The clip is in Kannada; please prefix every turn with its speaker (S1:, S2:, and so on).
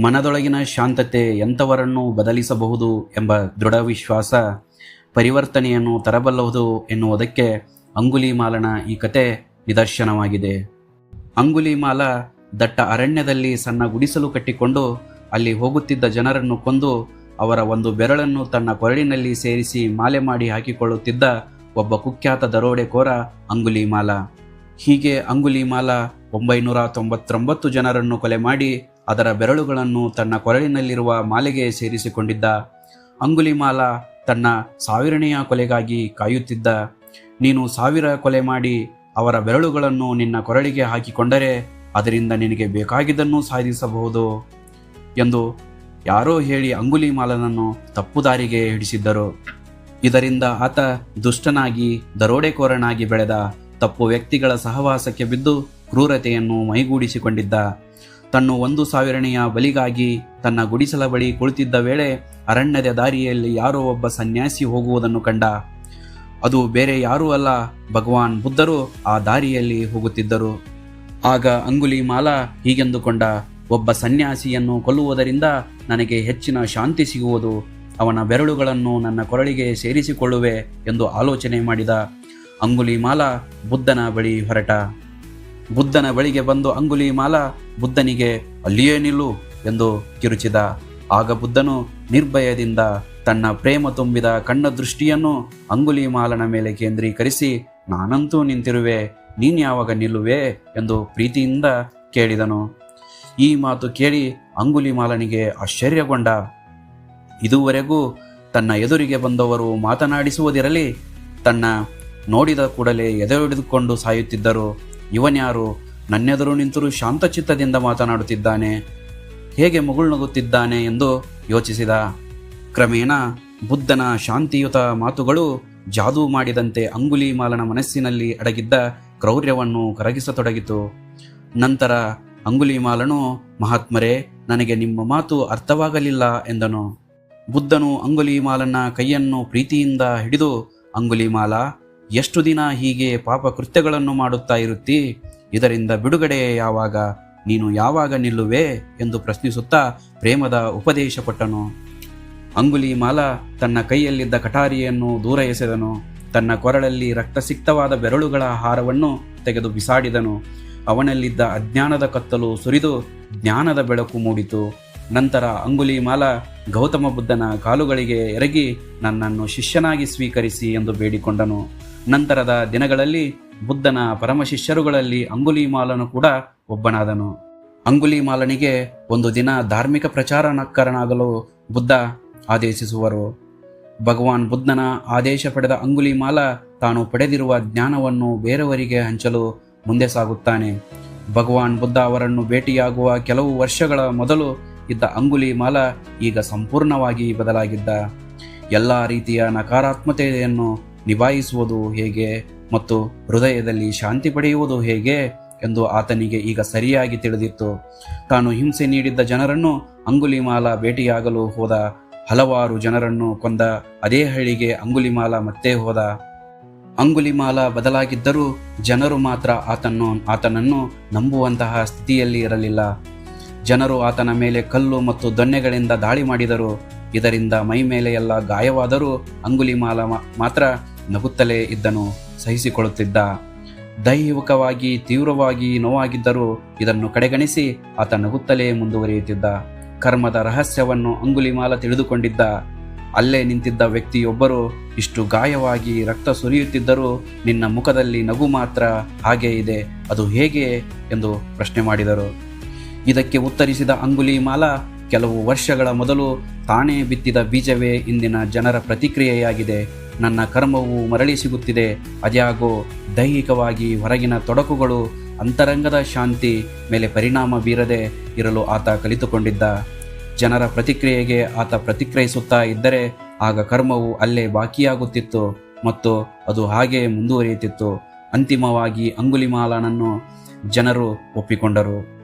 S1: ಮನದೊಳಗಿನ ಶಾಂತತೆ ಎಂಥವರನ್ನು ಬದಲಿಸಬಹುದು ಎಂಬ ದೃಢ ವಿಶ್ವಾಸ ಪರಿವರ್ತನೆಯನ್ನು ತರಬಲ್ಲಹುದು ಎನ್ನುವುದಕ್ಕೆ ಅಂಗುಲಿಮಾಲನ ಈ ಕತೆ ನಿದರ್ಶನವಾಗಿದೆ. ಅಂಗುಲಿಮಾಲ ದಟ್ಟ ಅರಣ್ಯದಲ್ಲಿ ಸಣ್ಣ ಗುಡಿಸಲು ಕಟ್ಟಿಕೊಂಡು ಅಲ್ಲಿ ಹೋಗುತ್ತಿದ್ದ ಜನರನ್ನು ಕೊಂದು ಅವರ ಒಂದು ಬೆರಳನ್ನು ತನ್ನ ಕೊರಳಿನಲ್ಲಿ ಸೇರಿಸಿ ಮಾಲೆ ಮಾಡಿ ಹಾಕಿಕೊಳ್ಳುತ್ತಿದ್ದ ಒಬ್ಬ ಕುಖ್ಯಾತ ದರೋಡೆಕೋರ ಅಂಗುಲಿಮಾಲ. ಹೀಗೆ ಅಂಗುಲಿಮಾಲ ಒಂಬೈನೂರ ತೊಂಬತ್ತೊಂಬತ್ತು ಜನರನ್ನು ಕೊಲೆ ಮಾಡಿ ಅದರ ಬೆರಳುಗಳನ್ನು ತನ್ನ ಕೊರಳಿನಲ್ಲಿರುವ ಮಾಲೆಗೆ ಸೇರಿಸಿಕೊಂಡಿದ್ದ. ಅಂಗುಲಿಮಾಲ ತನ್ನ ಸಾವಿರನೆಯ ಕೊಲೆಗಾಗಿ ಕಾಯುತ್ತಿದ್ದ. ನೀನು ಸಾವಿರ ಕೊಲೆ ಮಾಡಿ ಅವರ ಬೆರಳುಗಳನ್ನು ನಿನ್ನ ಕೊರಳಿಗೆ ಹಾಕಿಕೊಂಡರೆ ಅದರಿಂದ ನಿನಗೆ ಬೇಕಾಗಿದ್ದನ್ನು ಸಾಧಿಸಬಹುದು ಎಂದು ಯಾರೋ ಹೇಳಿ ಅಂಗುಲಿಮಾಲನನ್ನು ತಪ್ಪು ದಾರಿಗೆ ಹಿಡಿಸಿದ್ದರು. ಇದರಿಂದ ಆತ ದುಷ್ಟನಾಗಿ, ದರೋಡೆಕೋರನಾಗಿ ಬೆಳೆದ ತಪ್ಪು ವ್ಯಕ್ತಿಗಳ ಸಹವಾಸಕ್ಕೆ ಬಿದ್ದು ಕ್ರೂರತೆಯನ್ನು ಮೈಗೂಡಿಸಿಕೊಂಡಿದ್ದ. ತನ್ನ ಒಂದು ಸಾವಿರನೆಯ ಬಲಿಗಾಗಿ ತನ್ನ ಗುಡಿಸಲ ಬಳಿ ಕುಳಿತಿದ್ದ ವೇಳೆ ಅರಣ್ಯದ ದಾರಿಯಲ್ಲಿ ಯಾರೋ ಒಬ್ಬ ಸನ್ಯಾಸಿ ಹೋಗುವುದನ್ನು ಕಂಡ. ಅದು ಬೇರೆ ಯಾರೂ ಅಲ್ಲ, ಭಗವಾನ್ ಬುದ್ಧರು ಆ ದಾರಿಯಲ್ಲಿ ಹೋಗುತ್ತಿದ್ದರು. ಆಗ ಅಂಗುಲಿ ಮಾಲಾ ಹೀಗೆಂದುಕೊಂಡ, ಒಬ್ಬ ಸನ್ಯಾಸಿಯನ್ನು ಕೊಲ್ಲುವುದರಿಂದ ನನಗೆ ಹೆಚ್ಚಿನ ಶಾಂತಿ ಸಿಗುವುದು, ಅವನ ಬೆರಳುಗಳನ್ನು ನನ್ನ ಕೊರಳಿಗೆ ಸೇರಿಸಿಕೊಳ್ಳುವೆ ಎಂದು ಆಲೋಚನೆ ಮಾಡಿದ ಅಂಗುಲಿ ಅಂಗುಲಿಮಾಲ ಬುದ್ಧನ ಬಳಿ ಹೊರಟ. ಬುದ್ಧನ ಬಳಿಗೆ ಬಂದು ಅಂಗುಲಿ ಮಾಲ, ಬುದ್ಧನಿಗೆ ಅಲ್ಲಿಯೇ ನಿಲ್ಲು ಎಂದು ಕಿರುಚಿದ. ಆಗ ಬುದ್ಧನು ನಿರ್ಭಯದಿಂದ ತನ್ನ ಪ್ರೇಮ ತುಂಬಿದ ಕಣ್ಣ ದೃಷ್ಟಿಯನ್ನು ಅಂಗುಲಿ ಮಾಲನ ಮೇಲೆ ಕೇಂದ್ರೀಕರಿಸಿ, ನಾನಂತೂ ನಿಂತಿರುವೆ, ನೀನ್ ಯಾವಾಗ ನಿಲ್ಲುವೆ ಎಂದು ಪ್ರೀತಿಯಿಂದ ಕೇಳಿದನು. ಈ ಮಾತು ಕೇಳಿ ಅಂಗುಲಿಮಾಲನಿಗೆ ಆಶ್ಚರ್ಯಗೊಂಡ. ಇದುವರೆಗೂ ತನ್ನ ಎದುರಿಗೆ ಬಂದವರು ಮಾತನಾಡಿಸುವುದಿರಲಿ, ತನ್ನ ನೋಡಿದ ಕೂಡಲೇ ಎದೆ ಹಿಡಿದುಕೊಂಡು ಸಾಯುತ್ತಿದ್ದರು. ಇವನ್ಯಾರು ನನ್ನೆದುರು ನಿಂತರೂ ಶಾಂತಚಿತ್ತದಿಂದ ಮಾತನಾಡುತ್ತಿದ್ದಾನೆ, ಹೇಗೆ ಮುಗುಳ್ನಗುತ್ತಿದ್ದಾನೆ ಎಂದು ಯೋಚಿಸಿದ. ಕ್ರಮೇಣ ಬುದ್ಧನ ಶಾಂತಿಯುತ ಮಾತುಗಳು ಜಾದೂ ಮಾಡಿದಂತೆ ಅಂಗುಲಿಮಾಲನ ಮನಸ್ಸಿನಲ್ಲಿ ಅಡಗಿದ್ದ ಕ್ರೌರ್ಯವನ್ನು ಕರಗಿಸತೊಡಗಿತು. ನಂತರ ಅಂಗುಲಿಮಾಲನು ಮಹಾತ್ಮರೇ, ನನಗೆ ನಿಮ್ಮ ಮಾತು ಅರ್ಥವಾಗಲಿಲ್ಲ ಎಂದನು. ಬುದ್ಧನು ಅಂಗುಲಿಮಾಲನ ಕೈಯನ್ನು ಪ್ರೀತಿಯಿಂದ ಹಿಡಿದು ಅಂಗುಲಿಮಾಲ ಎಷ್ಟು ದಿನ ಹೀಗೆ ಪಾಪ ಕೃತ್ಯಗಳನ್ನು ಮಾಡುತ್ತಾ ಇರುತ್ತಿ? ಇದರಿಂದ ಬಿಡುಗಡೆ ಯಾವಾಗ? ನೀನು ಯಾವಾಗ ನಿಲ್ಲುವೆ? ಎಂದು ಪ್ರಶ್ನಿಸುತ್ತಾ ಪ್ರೇಮದ ಉಪದೇಶ ಕೊಟ್ಟನು. ಅಂಗುಲಿಮಾಲ ತನ್ನ ಕೈಯಲ್ಲಿದ್ದ ಕಟಾರಿಯನ್ನು ದೂರ ಎಸೆದನು. ತನ್ನ ಕೊರಳಲ್ಲಿ ರಕ್ತಸಿಕ್ತವಾದ ಬೆರಳುಗಳ ಹಾರವನ್ನು ತೆಗೆದು ಬಿಸಾಡಿದನು. ಅವನಲ್ಲಿದ್ದ ಅಜ್ಞಾನದ ಕತ್ತಲು ಸುರಿದು ಜ್ಞಾನದ ಬೆಳಕು ಮೂಡಿತು. ನಂತರ ಅಂಗುಲಿಮಾಲ ಗೌತಮ ಬುದ್ಧನ ಕಾಲುಗಳಿಗೆ ಎರಗಿ ನನ್ನನ್ನು ಶಿಷ್ಯನಾಗಿ ಸ್ವೀಕರಿಸಿ ಎಂದು ಬೇಡಿಕೊಂಡನು. ನಂತರದ ದಿನಗಳಲ್ಲಿ ಬುದ್ಧನ ಪರಮಶಿಷ್ಯರುಗಳಲ್ಲಿ ಅಂಗುಲಿಮಾಲನು ಕೂಡ ಒಬ್ಬನಾದನು. ಅಂಗುಲಿಮಾಲನಿಗೆ ಒಂದು ದಿನ ಧಾರ್ಮಿಕ ಪ್ರಚಾರನಕ್ಕರನಾಗಲು ಬುದ್ಧ ಆದೇಶಿಸುವರು. ಭಗವಾನ್ ಬುದ್ಧನ ಆದೇಶ ಪಡೆದ ಅಂಗುಲಿಮಾಲ ತಾನು ಪಡೆದಿರುವ ಜ್ಞಾನವನ್ನು ಬೇರೆಯವರಿಗೆ ಹಂಚಲು ಮುಂದೆ ಸಾಗುತ್ತಾನೆ. ಭಗವಾನ್ ಬುದ್ಧ ಅವರನ್ನು ಭೇಟಿಯಾಗುವ ಕೆಲವು ವರ್ಷಗಳ ಮೊದಲು ಇದ್ದ ಅಂಗುಲಿಮಾಲ ಈಗ ಸಂಪೂರ್ಣವಾಗಿ ಬದಲಾಗಿದ್ದ. ಎಲ್ಲ ರೀತಿಯ ನಕಾರಾತ್ಮತೆಯನ್ನು ನಿಭಾಯಿಸುವುದು ಹೇಗೆ ಮತ್ತು ಹೃದಯದಲ್ಲಿ ಶಾಂತಿ ಪಡೆಯುವುದು ಹೇಗೆ ಎಂದು ಆತನಿಗೆ ಈಗ ಸರಿಯಾಗಿ ತಿಳಿದಿತ್ತು. ತಾನು ಹಿಂಸೆ ನೀಡಿದ್ದ ಜನರನ್ನು ಅಂಗುಲಿಮಾಲ ಭೇಟಿಯಾಗಲು ಹೋದ ಹಲವಾರು ಜನರನ್ನು ಕೊಂದ ಅದೇ ಹಳ್ಳಿಗೆ ಅಂಗುಲಿಮಾಲ ಮತ್ತೆ ಹೋದ. ಅಂಗುಲಿಮಾಲ ಬದಲಾಗಿದ್ದರೂ ಜನರು ಮಾತ್ರ ಆತನ್ನು, ಆತನನ್ನು ನಂಬುವಂತಹ ಸ್ಥಿತಿಯಲ್ಲಿ ಇರಲಿಲ್ಲ. ಜನರು ಆತನ ಮೇಲೆ ಕಲ್ಲು ಮತ್ತು ದೊಣ್ಣೆಗಳಿಂದ ದಾಳಿ ಮಾಡಿದರು. ಇದರಿಂದ ಮೈ ಮೇಲೆ ಎಲ್ಲ ಗಾಯವಾದರೂ ಅಂಗುಲಿಮಾಲ ಮಾತ್ರ ನಗುತ್ತಲೇ ಇದ್ದನು, ಸಹಿಸಿಕೊಳ್ಳುತ್ತಿದ್ದ. ದೈಹಿಕವಾಗಿ ತೀವ್ರವಾಗಿ ನೋವಾಗಿದ್ದರೂ ಇದನ್ನು ಕಡೆಗಣಿಸಿ ಆತ ನಗುತ್ತಲೇ ಮುಂದುವರಿಯುತ್ತಿದ್ದ. ಕರ್ಮದ ರಹಸ್ಯವನ್ನು ಅಂಗುಲಿಮಾಲ ತಿಳಿದುಕೊಂಡಿದ್ದ. ಅಲ್ಲೇ ನಿಂತಿದ್ದ ವ್ಯಕ್ತಿಯೊಬ್ಬರು ಇಷ್ಟು ಗಾಯವಾಗಿ ರಕ್ತ ಸುರಿಯುತ್ತಿದ್ದರೂ ನಿನ್ನ ಮುಖದಲ್ಲಿ ನಗು ಮಾತ್ರ ಹಾಗೇ ಇದೆ, ಅದು ಹೇಗೆ ಎಂದು ಪ್ರಶ್ನೆ ಮಾಡಿದರು. ಇದಕ್ಕೆ ಉತ್ತರಿಸಿದ ಅಂಗುಲಿಮಾಲ, ಕೆಲವು ವರ್ಷಗಳ ಮೊದಲು ತಾನೇ ಬಿತ್ತಿದ ಬೀಜವೇ ಇಂದಿನ ಜನರ ಪ್ರತಿಕ್ರಿಯೆಯಾಗಿದೆ. ನನ್ನ ಕರ್ಮವು ಮರಳಿ ಸಿಗುತ್ತಿದೆ. ಅದ್ಯಾಗೋ ದೈಹಿಕವಾಗಿ ಹೊರಗಿನ ತೊಡಕುಗಳು, ಅಂತರಂಗದ ಶಾಂತಿ ಮೇಲೆ ಪರಿಣಾಮ ಬೀರದೆ ಇರಲು ಆತ ಕಲಿತುಕೊಂಡಿದ್ದ. ಜನರ ಪ್ರತಿಕ್ರಿಯೆಗೆ ಆತ ಪ್ರತಿಕ್ರಿಯಿಸುತ್ತಾ ಇದ್ದರೆ ಆಗ ಕರ್ಮವು ಅಲ್ಲೇ ಬಾಕಿಯಾಗುತ್ತಿತ್ತು ಮತ್ತು ಅದು ಹಾಗೆ ಮುಂದುವರಿಯುತ್ತಿತ್ತು. ಅಂತಿಮವಾಗಿ ಅಂಗುಲಿಮಾಲನನ್ನು ಜನರು ಒಪ್ಪಿಕೊಂಡರು.